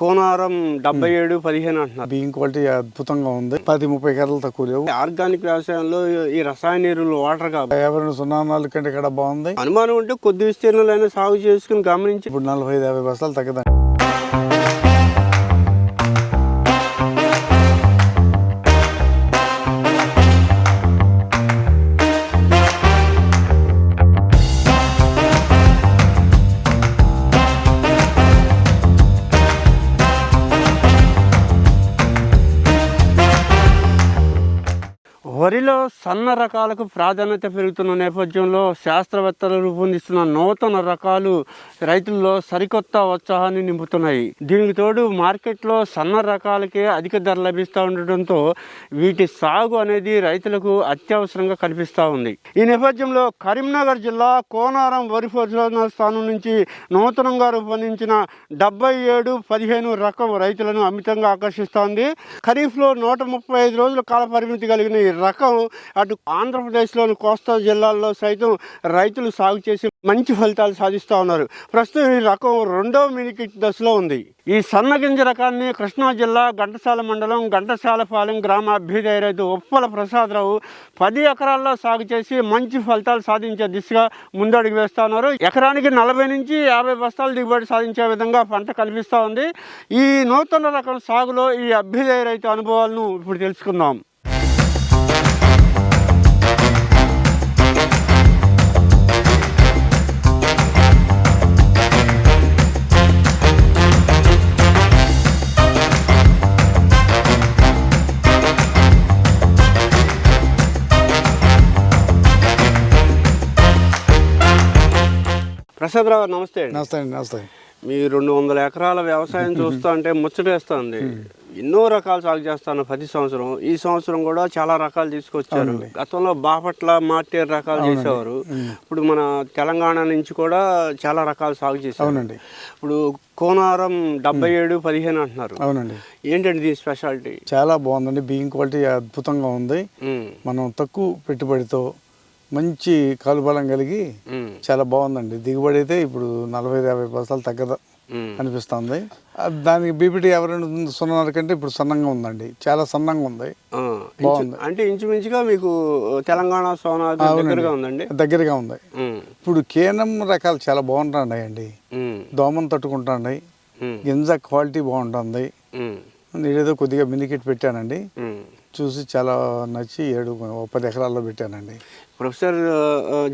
కోనారం డెబ్బై ఏడు పదిహేను అంటున్నారు. బియ్యం క్వాలిటీ అద్భుతంగా ఉంది. పది ముప్పై కర్రలు తక్కువ లేవు. ఆర్గానిక్ వ్యవసాయంలో ఈ రసాయన ఎరువులు వాటర్ కాబట్టి. సున్నా నాలుగు కంటే ఇక్కడ బాగుంది. అనుమానం ఉంటే కొద్ది విస్తీర్ణంలో సాగు చేసుకుని గమనించి ఇప్పుడు నలభై ఐదు యాభై బస్తాలు తగ్గదండి. వరిలో సన్న రకాలకు ప్రాధాన్యత పెరుగుతున్న నేపథ్యంలో శాస్త్రవేత్తలు రూపొందిస్తున్న నూతన రకాలు రైతుల్లో సరికొత్త ఉత్సాహాన్ని నింపుతున్నాయి. దీనికి తోడు మార్కెట్లో సన్న రకాలకే అధిక ధర లభిస్తూ ఉండటంతో వీటి సాగు అనేది రైతులకు అత్యవసరంగా కనిపిస్తూ ఉంది. ఈ నేపథ్యంలో కరీంనగర్ జిల్లా కోనారం వరి పరిశోధన స్థానం నుంచి నూతనంగా రూపొందించిన డెబ్బై ఏడు పదిహేను రకం రైతులను అమితంగా ఆకర్షిస్తోంది ఖరీఫ్లో నూట ముప్పై ఐదు రోజుల కాల పరిమితి కలిగిన ఈ రకం రకం అటు ఆంధ్రప్రదేశ్లోని కోస్తా జిల్లాల్లో సైతం రైతులు సాగు చేసి మంచి ఫలితాలు సాధిస్తూ ఉన్నారు. ప్రస్తుతం ఈ రకం రెండో మినికిట్ దశలో ఉంది. ఈ సన్నగింజ రకాన్ని కృష్ణా జిల్లా ఘంటసాల మండలం ఘంటసాలపాలెం గ్రామ అభ్యుదయ రైతు ఉప్పల ప్రసాదరావు పది ఎకరాల్లో సాగు చేసి మంచి ఫలితాలు సాధించే దిశగా ముందడుగు వేస్తున్నారు ఎకరానికి నలభై నుంచి యాభై బస్తాలు దిగుబడి సాధించే విధంగా పంట కనిపిస్తూ ఉంది. ఈ నూతన రకం సాగులో ఈ అభ్యుదయ రైతు అనుభవాలను ఇప్పుడు తెలుసుకుందాం. ప్రసాదరావు నమస్తే అండి. నమస్తే అండి నమస్తే. మీ రెండు వందల ఎకరాల వ్యవసాయం చూస్తూ అంటే ముచ్చటేస్తుంది. ఎన్నో రకాలు సాగు చేస్తాను ప్రతి సంవత్సరం. ఈ సంవత్సరం కూడా చాలా రకాలు తీసుకొచ్చారు. గతంలో బాపట్ల మార్టేర్ రకాలు చేసేవారు. ఇప్పుడు మన తెలంగాణ నుంచి కూడా చాలా రకాలు సాగు చేశారు. అవునండి. ఇప్పుడు కోనారం డెబ్బై ఏడు పదిహేను అంటున్నారు. అవునండి. ఏంటండి దీని స్పెషాలిటీ? చాలా బాగుందండి. బియ్యం క్వాలిటీ అద్భుతంగా ఉంది. మనం తక్కువ పెట్టుబడితో మంచి కాలుబలం కలిగి చాలా బాగుందండి. దిగుబడి అయితే ఇప్పుడు నలభై యాభై బస్తాలు తగ్గదు. అనిపిస్తుంది. దానికి బీపీటీ ఎవరైనా సున్నర కంటే ఇప్పుడు సన్నంగా ఉందండి. చాలా సన్నంగా ఉంది. ఇంచు- అంటే ఇంచుమించుగా మీకు తెలంగాణ సోనా దగ్గరగా ఉందండి? దగ్గరగా ఉంది. ఇప్పుడు కేనం రకాలు చాలా బాగుంటున్నాయండి దోమను తట్టుకుంటున్నాయి ఉమ్, గింజ క్వాలిటీ బాగుంటుంది. నేనేదో కొద్దిగా మినికిట్ పెట్టానండి. చూసి చాలా నచ్చి ఏడు పది ఎకరాల్లో పెట్టానండి. ప్రొఫెసర్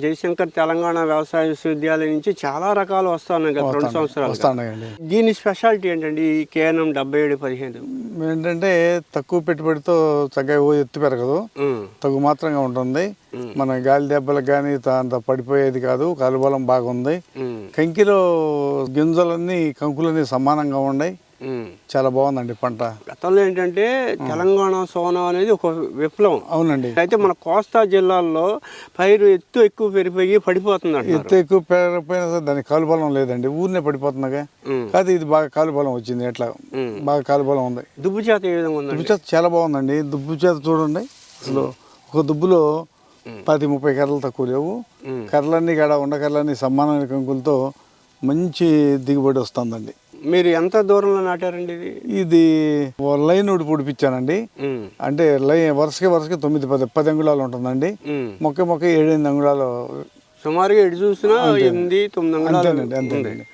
జయశంకర్ తెలంగాణ వ్యవసాయ విశ్వవిద్యాలయం నుంచి చాలా రకాలు వస్తున్నాయి గత రెండు సంవత్సరాలు వస్తున్నాయండి దీని స్పెషాలిటీ ఏంటండి? ఈ కేఎన్ఎం డెబ్బై ఏడు పదిహేను. ఏంటంటే తక్కువ పెట్టుబడితో చక్కగా ఓ ఎత్తు పెరగదు. తగు మాత్రంగా ఉంటుంది. మన గాలి దెబ్బలకు కానీ అంత పడిపోయేది కాదు. కాలుబలం బాగుంది. కంకిలో గింజలన్నీ కంకులన్నీ సమానంగా ఉన్నాయి. చాలా బాగుందండి పంట. గతంలో ఏంటంటే తెలంగాణ సోనా అనేది ఒక విప్లవం. అవునండి. అయితే మన కోస్తా జిల్లాల్లో పైరు ఎత్తు ఎక్కువ పెరిగిపోయి పడిపోతుంది ఎత్తు ఎక్కువ పెరగకపోయినా సరే దానికి కాలుబలం లేదండి. ఊరినే పడిపోతుందిగా ఉమ్, కాదు ఇది బాగా కాలుబలం వచ్చింది. ఎట్లా. బాగా కాలుబలం ఉంది. దుబ్బు చేత ఏ విధంగా ఉందండి? దుబ్బు చేత చాలా బాగుందండి. దుబ్బు చేత చూడండి. అసలు ఒక దుబ్బులో పది ముప్పై కర్రలు తక్కువ లేవు. కర్రలన్నీ కాడ ఉండ కర్రలన్నీ సమానమైన కంకులతో మంచి దిగుబడి వస్తుందండి. మీరు ఎంత దూరంలో నాటారండి ఇది? ఇది ఓ లైన్ ఒకటి పొడిపించానండి. అంటే లైన్ వరుసకి వరుసకి తొమ్మిది పది పది అంగుళాలు ఉంటుందండి. మొక్క మొక్క ఏడెనిమిది అంగుళాలు సుమారుగా ఎటు చూసినా ఎనిమిది తొమ్మిది అంగళాలు అంతేనండి, అంతేనండి.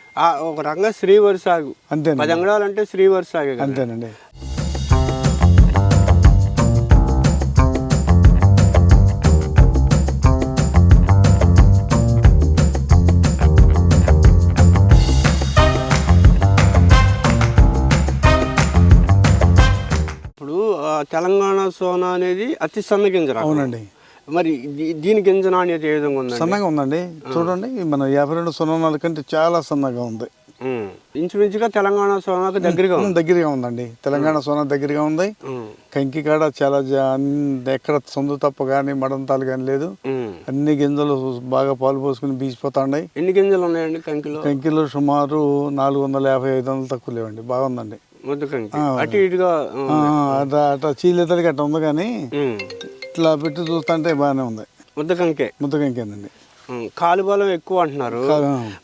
ఒక రంగా శ్రీవరి సాగు అంతేనండి. పది అంగళాలు అంటే శ్రీవరి సాగే. అంతేనండి. తెలంగాణ సోనా అనేది అతి సన్న గింజ రకం. అవునండి. మరి దీని గింజ నాణ్యత ఏ విధంగా ఉందండి? సన్నగా ఉందండి. చూడండి మన యాభై రెండు సున్నాల కంటే చాలా సన్నగా ఉంది. ఇంచుమించుగా తెలంగాణ సోనాకు దగ్గరగా ఉంది. దగ్గరగా ఉందండి. తెలంగాణ సోనా దగ్గరగా ఉంది. కంకి కాడ చాలా ఎక్కడ సందు తప్ప కానీ మడంతాలు కానీ లేదు. అన్ని గింజలు బాగా పాలు పోసుకుని బీసిపోతాయి ఎన్ని గింజలు ఉన్నాయండి కంకిలో? కంకిలో సుమారు నాలుగు వందల యాభై ఐదు వందలు తక్కువ లేవండి. బాగుందండి. అటు ఇటుగా ఉమ్, ఆ, అట అట చీలెతలకి అట్ట ఉంది కానీ. ఇట్లా పెట్టి చూస్తుంటే బాగానే ఉంది. ముద్ద కంకే ముద్ద కంకేనండి ఉమ్, కాలు బలం ఎక్కువ అంటున్నారు.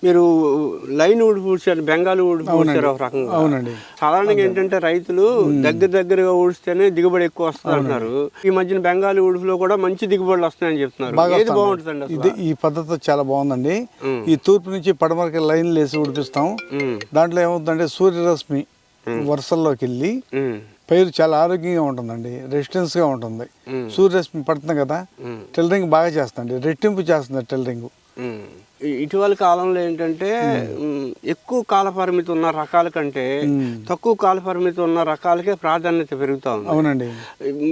మీరు లైన్ వుడ్ పూడ్చారు బెంగాల్ వుడ్ పూడ్చారు ఒక రకంగా. అవునండి. సాధారణంగా ఏంటంటే రైతులు దగ్గర దగ్గరగా ఊడిస్తేనే దిగుబడి ఎక్కువ వస్తుంది అంటున్నారు. ఈ మధ్యన బెంగాల్ వుడ్స్ కూడా మంచి దిగుబడులు వస్తున్నాయని చెప్తున్నారు. ఏది. బాగుంటుందండి ఇది ఈ పద్ధతి చాలా బాగుందండి. ఈ తూర్పు నుంచి పడమరకి లైన్లు వేసి ఉడిపిస్తాం దాంట్లో ఏమవుతుందంటే సూర్యరశ్మి వరుసల్లోకి వెళ్ళి పైరు చాలా ఆరోగ్యంగా ఉంటుందండి రెసిస్టెన్స్గా ఉంటుంది. సూర్యరశ్మి పడుతుంది కదా ఉమ్, టెలరింగ్ బాగా చేస్తుంది రెట్టింపు చేస్తుంది. ఈ- ఇటీవల కాలంలో ఏంటంటే ఎక్కువ కాల పరిమితి ఉన్న రకాల కంటే తక్కువ కాల పరిమితి ఉన్న రకాలకే ప్రాధాన్యత పెరుగుతా ఉంది. అవునండి.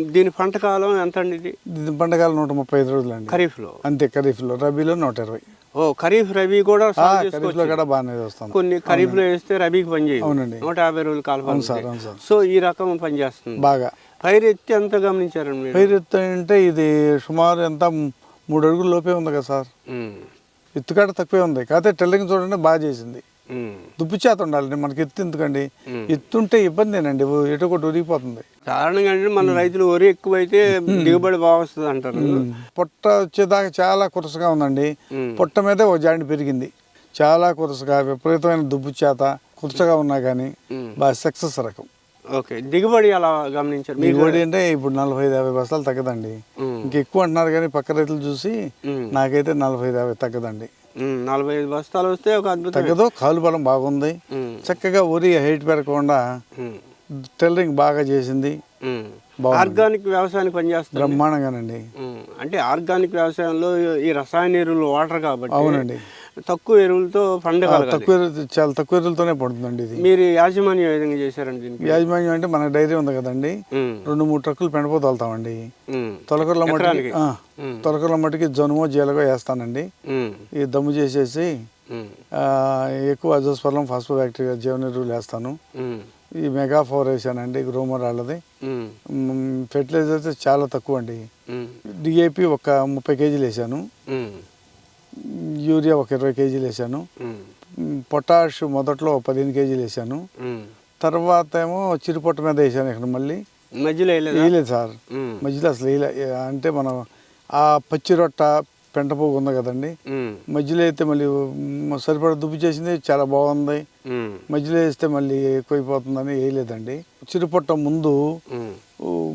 దీని పంట కాలం ఎంత అండి ఇది ఇది పంటకాలం నూట ముప్పై ఐదు రోజులు అండి ఖరీఫ్లో అంతే ఖరీఫ్లో రబీలో నూట ఇరవై. ఓ ఖరీఫ్ రబీ కూడా ఖరీఫ్లో చేసుకోవచ్చు. కూడా బాగానే వస్తుంది. కొన్ని ఖరీఫ్లో వేస్తే రబీకి పనిచేయదు అవునండి. నూట యాభై రోజులు కాల సో ఈ రకం పనిచేస్తుంది. బాగా. పైరు ఎత్తి ఎంత గమనించారండి పైరు ఎత్తు అంటే ఇది సుమారు ఎంత? మూడు అడుగుల లోపే ఉంది కదా సార్. ఎత్తుకాట తక్కువే ఉంది. కాకపోతే టెల్లరింగ్ చూడండి బాగా చేసింది. దుబ్బు చేత ఉండాలండి మనకి ఎత్తు ఎందుకండి. ఎత్తుంటే ఇబ్బందేనండి ఎటు ఒకటి ఉరిగిపోతుంది సాధారణంగా అంటే మన రైతులు వరి ఎక్కువైతే దిగుబడి బాగా అంటారు. పొట్ట వచ్చేదాకా చాలా కురసగా ఉందండి. పొట్ట మీదే ఒక జాయింట్ పెరిగింది. చాలా కురసగా విపరీతమైన దుబ్బు చేత కురసగా ఉన్నా కానీ. బాగా సక్సెస్ రకం. ఓకే దిగుబడి అలా గమనించారు? ఓడి అంటే ఇప్పుడు నలభై ఐదు యాభై బస్తాలు తగ్గదండి. ఇంకెక్కువ అంటున్నారు కానీ పక్క రైతులు చూసి నాకైతే నలభై ఐదు యాభై తగ్గదండి. నలభై ఐదు బస్తాలు వస్తే ఒక అద్భుతం. తగ్గదు కాలు బలం బాగుంది. చక్కగా ఊరి హైట్ పెరగకుండా టెల్లరింగ్ బాగా చేసింది. ఆర్గానిక్ వ్యవసాయానికి పనిచేస్తుంది. బ్రహ్మాండంగానండి. అంటే ఆర్గానిక్ వ్యవసాయంలో ఈ రసాయన ఎరువులు వాటర్ కాబట్టి అవునండి. తక్కువ ఎరువులతో పండగలగాలి తక్కువ చాలా తక్కువ ఎరువులతోనే పడుతుందండి ఇది. మీరు యాజమాన్యం ఏ విధంగా చేశారండి యాజమాన్యం అంటే మన డైరీ ఉంది కదండి. రెండు మూడు ట్రక్కులు పెండపో తోలుతామండి. తొలకర్ల మట్టికి తొలకర్ల మట్టికి జనుమో జీలగో వేస్తానండి. ఈ దమ్ము చేసేసి ఎక్కువ అజోస్పర్లం ఫాస్ఫో బ్యాక్టీరియా జీవన ఎరువులు వేస్తాను. ఈ మెగా ఫోర్ వేసానండి గ్రోమర్ వాళ్ళది. ఉమ్, ఫెర్టిలైజర్ అయితే చాలా తక్కువ అండి డిఏపి ఒక ముప్పై కేజీలు వేసాను. యూరియా ఒక ఇరవై కేజీలు వేసాను పొటాష్ మొదట్లో పదిహేను కేజీలు వేసాను. తర్వాత ఏమో చిరుపొట్ట మీద వేసాను ఇక్కడ మళ్ళీ. మధ్యలో వేయలేదా? సార్. మధ్యలో అసలు వేయలే. అంటే మనం ఆ పచ్చి రొట్ట పెంట పోగు ఉంది కదండి. మధ్యలో అయితే మళ్ళీ సరిపడా దుబ్బు చేసింది చాలా బాగుంది. మధ్యలో వేస్తే మళ్ళీ ఎక్కువైపోతుందని వేయలేదండి. చిరుపొట్ట ముందు ఉమ్,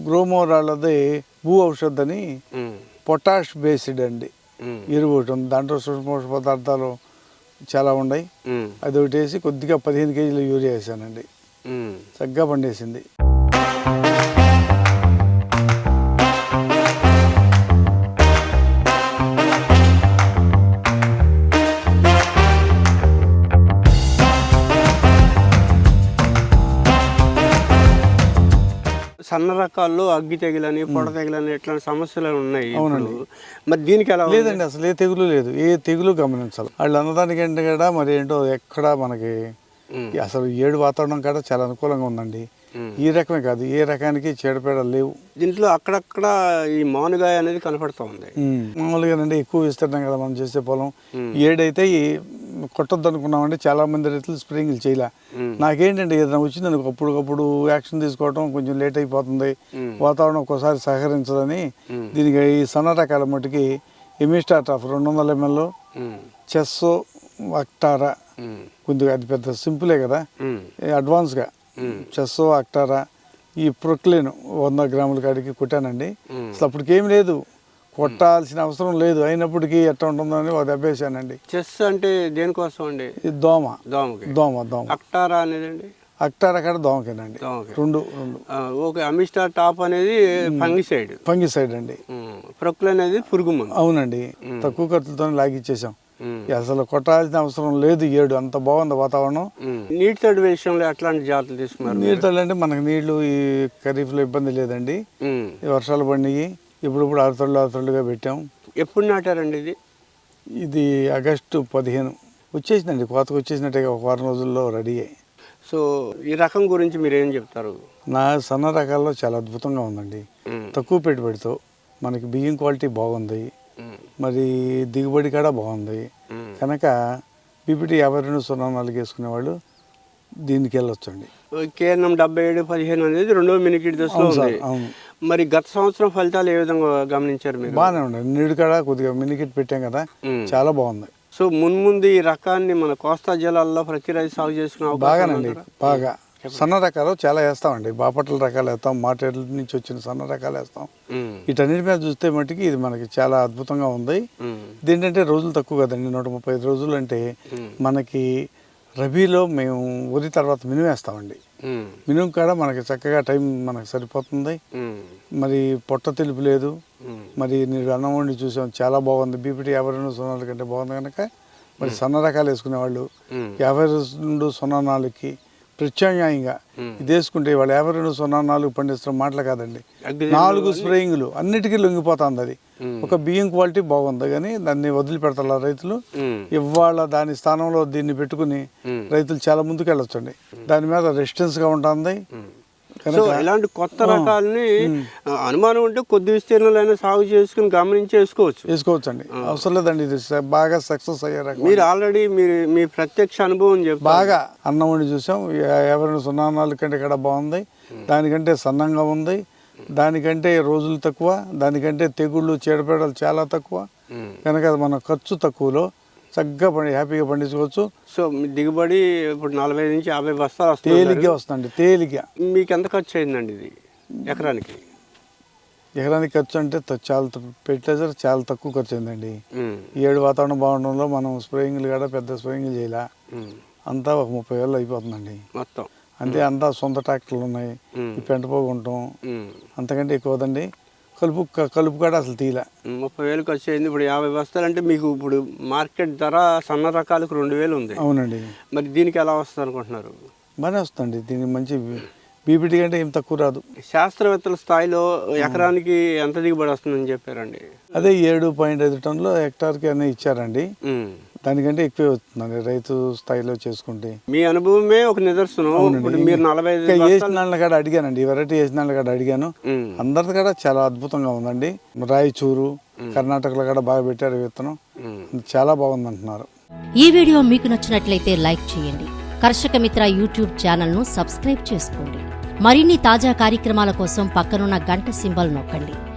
గ్రోమోర్ వాళ్ళది భూ ఔషధ్ అని ఉమ్, పొటాష్ బేస్డ్ అండి. ఎరువు ఒకటి ఉంది. దాంట్లో సూక్ష్మ పదార్థాలు చాలా ఉన్నాయి. అది ఒకటి వేసి కొద్దిగా పదిహేను కేజీలు యూరియా వేసానండి. చక్కగా పండేసింది. సన్న రకాల్లో అగ్గి తెగులని పొడ తెగులని ఇట్లాంటి సమస్యలు ఉన్నాయి ఇప్పుడు. మరి దీనికి ఎలా? లేదండి అసలు ఏ తెగులు లేదు. ఏ తెగులు గమనించాలి. వాళ్ళు అన్నదానికంటే కూడా మరి ఏంటో ఎక్కడా మనకి అసలు ఏడు వాతావరణం కూడా చాలా అనుకూలంగా ఉందండి. ఈ రకమే కాదు ఏ రకానికి చీడపీడలు లేవు. దీంట్లో అక్కడక్కడ ఈ మానుగాయ అనేది కనపడుతూ ఉంది. మామూలుగానండి ఎక్కువ విస్తీర్ణం కదా మనం చేసే పొలం. ఏడైతే ఈ కొట్టొద్దు అనుకున్నామండి చాలా మంది రైతులు స్ప్రేయింగ్లు చేయలే. నాకేంటంటే ఏదైనా వచ్చింది అనుకో అప్పటికప్పుడు యాక్షన్ తీసుకోవడం కొంచెం లేట్ అయిపోతుంది. వాతావరణం ఒక్కోసారి సహకరించదని దీనికి ఈ సన్న రకాల మట్టుకి ఎమిస్టాట్ ఆఫ్ రెండు వందల ఎంఎల్ చెస్సో అక్టారా కొద్దిగా అది పెద్ద సింపులే కదా. అడ్వాన్స్గా చెస్సో అక్టారా ఈ ప్రొక్లేన్ వంద గ్రాముల కాడికి కొట్టానండి. అసలు అప్పటికేం లేదు. కొట్టాల్సిన అవసరం లేదు. అయినప్పటికీ ఎట్లా ఉంటుందని ఒక దెబ్బేసానండి చెస్ అంటే దేనికోసం అండి? దోమ. దోమకి. దోమ దోమ. అక్టారా అనేదండి? అక్టారా కాడ దోమకేనండి. దోమకి. రెండు రెండు. ఓకే అమిస్టా టాప్ అనేది ఫంగిసైడ్. ఫంగిసైడ్ అండి ప్రొక్ల అనేది పురుగు అవునండి. తక్కువ ఖర్చులతో లాగిచ్చేసాం అసలు కొట్టాల్సిన అవసరం లేదు ఏడు. అంత బాగుంది వాతావరణం. నీటి తడి విషయంలో ఎట్లాంటి జాగ్రత్తలు తీసుకున్నారు నీరు తల్లంటే మనకి నీళ్ళు ఈ ఖరీఫ్లో ఇబ్బంది లేదండి. వర్షాలు పడినాయి. ఇప్పుడు ఇప్పుడు ఆరుతళ్ళు ఆరుతళ్ళుగా పెట్టాం. ఎప్పుడు నాటారండి ఇది? ఇది ఆగస్టు పదిహేను. వచ్చేసిందండి కోతకు వచ్చేసినట్టుగా ఒక వారం రోజుల్లో రెడీ అయ్యి. సో ఈ రకం గురించి మీరు ఏం చెప్తారు? నా సన్న రకాల్లో చాలా అద్భుతంగా ఉందండి. తక్కువ పెట్టుబడితో మనకి బియ్యం క్వాలిటీ బాగుంది. మరి దిగుబడి కూడా బాగుంది. కనుక బీపీటీ యాభై రెండు సున్నా నాలుగు వేసుకునే వాళ్ళు దీనికి వెళ్ళొచ్చండి కేఎన్ఎం డెబ్బై ఏడు పదిహేను అనేది రెండో మినికిట్ దశలో అవును ఉంది. సార్ అవును. మరి గత సంవత్సరం ఫలితాలు ఏ విధంగా గమనించారు మీరు? బాగానే ఉండే నీడు కాడ కొద్దిగా మినికిట్ పెట్టాం కదా. చాలా బాగుంది. సో మున్ముందు ఈ రకాన్ని మన కోస్తా జిల్లాల్లో ప్రతి రైతు సాగు చేసుకునే అవకాశం బాగానండి? బాగా. సన్న రకాలు చాలా వేస్తామండి. బాపట్ల రకాలు వేస్తాం మాటేట్ల నుంచి వచ్చిన సన్న రకాలు వేస్తాం. వీటన్నిటి మీద చూస్తే మట్టుకి ఇది మనకి చాలా అద్భుతంగా ఉంది. దీంటంటే రోజులు తక్కువ కదండి. నూట ముప్పై ఐదు రోజులు అంటే మనకి రబీలో మేము వరి తర్వాత మినుము వేస్తామండి. మినుము కాడ మనకి చక్కగా టైం మనకి సరిపోతుంది. మరి పొట్ట తెలుపు లేదు. మరి నేను అన్నం వండి చూసాం చాలా బాగుంది. బీపీటీ యాభై రెండు సున్నాల కంటే బాగుంది కనుక. మరి సన్న రకాలు వేసుకునేవాళ్ళు. యాభై రెండు సున్నా నాలుగుకి ప్రత్యామ్నాయంగా. ఇది వేసుకుంటే వాళ్ళు యాభై రెండు సున్నా నాలుగు పండిస్తున్న మాటలు కాదండి. నాలుగు స్ప్రేయింగ్లు అన్నిటికీ లొంగిపోతుంది అది. ఒక బియ్యం క్వాలిటీ బాగుంది కానీ దాన్ని వదిలిపెడతారు రైతులు. ఇవాళ దాని స్థానంలో దీన్ని పెట్టుకుని రైతులు చాలా ముందుకు వెళ్ళొచ్చండి దాని మీద రెసిస్టెన్స్గా ఉంటుంది. సో ఇలాంటి కొత్త రకాలని అనుమానం ఉంటే కొద్ది విస్తీర్ణంలో సాగు చేసుకుని గమనించి వేసుకోవచ్చు వేసుకోవచ్చండి అవసరం లేదండి ఇది. బాగా సక్సెస్ అయ్యే రకం. మీరు ఆల్రెడీ మీరు మీ ప్రత్యక్ష అనుభవం చెప్పారు. బాగా అన్నం వండి చూసాం. రెండు సున్నా నాలుగు కంటే ఇక్కడ బాగుంది. దానికంటే సన్నంగా ఉంది. దానికంటే రోజులు తక్కువ. దానికంటే తెగుళ్ళు చీడపీడలు చాలా తక్కువ. కనుక మన ఖర్చు తక్కువలో. చక్కగా పండి హ్యాపీగా పండించుకోవచ్చు. సో మీ దిగుబడి ఇప్పుడు నలభై నుంచి యాభై బస్తాలు వస్తుంది తేలిగ్గా వస్తుందండి తేలిగ్గా. మీకు ఎంత ఖర్చు అయిందండి ఇది ఎకరానికి? ఎకరానికి ఖర్చు అంటే చాలా ఫెర్టిలైజర్ చాలా తక్కువ ఖర్చు అయిందండి. ఏడు వాతావరణం బాగుండడంలో మనం స్ప్రేయింగ్లు కూడా పెద్ద స్ప్రేయింగ్లు చేయాల? అంతా ఒక ముప్పై వేలు అయిపోతుందండి. మొత్తం. అంతే అంతా సొంత ట్రాక్టర్లు ఉన్నాయి. పెంట పోగుంటాం. అంతకంటే ఎక్కువ వదండి కలుపు కలుపు కూడా అసలు తీయలే. ముప్పై వేలు ఖర్చు అయింది. ఇప్పుడు యాభై బస్తాలు అంటే మీకు ఇప్పుడు మార్కెట్ ధర సన్న రకాలకు రెండు వేలు ఉంది. అవునండి. మరి దీనికి ఎలా వస్తుంది అనుకుంటున్నారు? బాగానే వస్తుందండి. దీనికి మంచి బీపీటీ కంటే ఏం తక్కువ రాదు. శాస్త్రవేత్తల స్థాయిలో ఎకరానికి ఎంత దిగుబడి వస్తుందని చెప్పారండి? అదే ఏడు పాయింట్ ఐదు టన్నులు హెక్టార్కి అన్నీ ఇచ్చారండి. దానికంటే ఎక్కువే వస్తుందండి రైతు స్థాయిలో చేసుకుంటే. మీ అనుభవం ఒక నిదర్శనం. ఇప్పుడు మీరు నలభై వేసిన వాళ్ళ కాడ అడిగానండి. ఈ వెరైటీ వేసిన వాళ్ళ కాడ అడిగాను. అందరిది కూడా చాలా అద్భుతంగా ఉందండి. రాయచూరు కర్ణాటకలో కూడా బాగా పెట్టారు విత్తనం. చాలా బాగుంది అంటున్నారు ఈ వీడియో మీకు నచ్చినట్లయితే లైక్ చేయండి. కర్షక మిత్ర యూట్యూబ్ ఛానల్ను సబ్స్క్రైబ్ చేసుకోండి. మరిన్ని తాజా కార్యక్రమాల కోసం పక్కనున్న గంట సింబల్ నొక్కండి.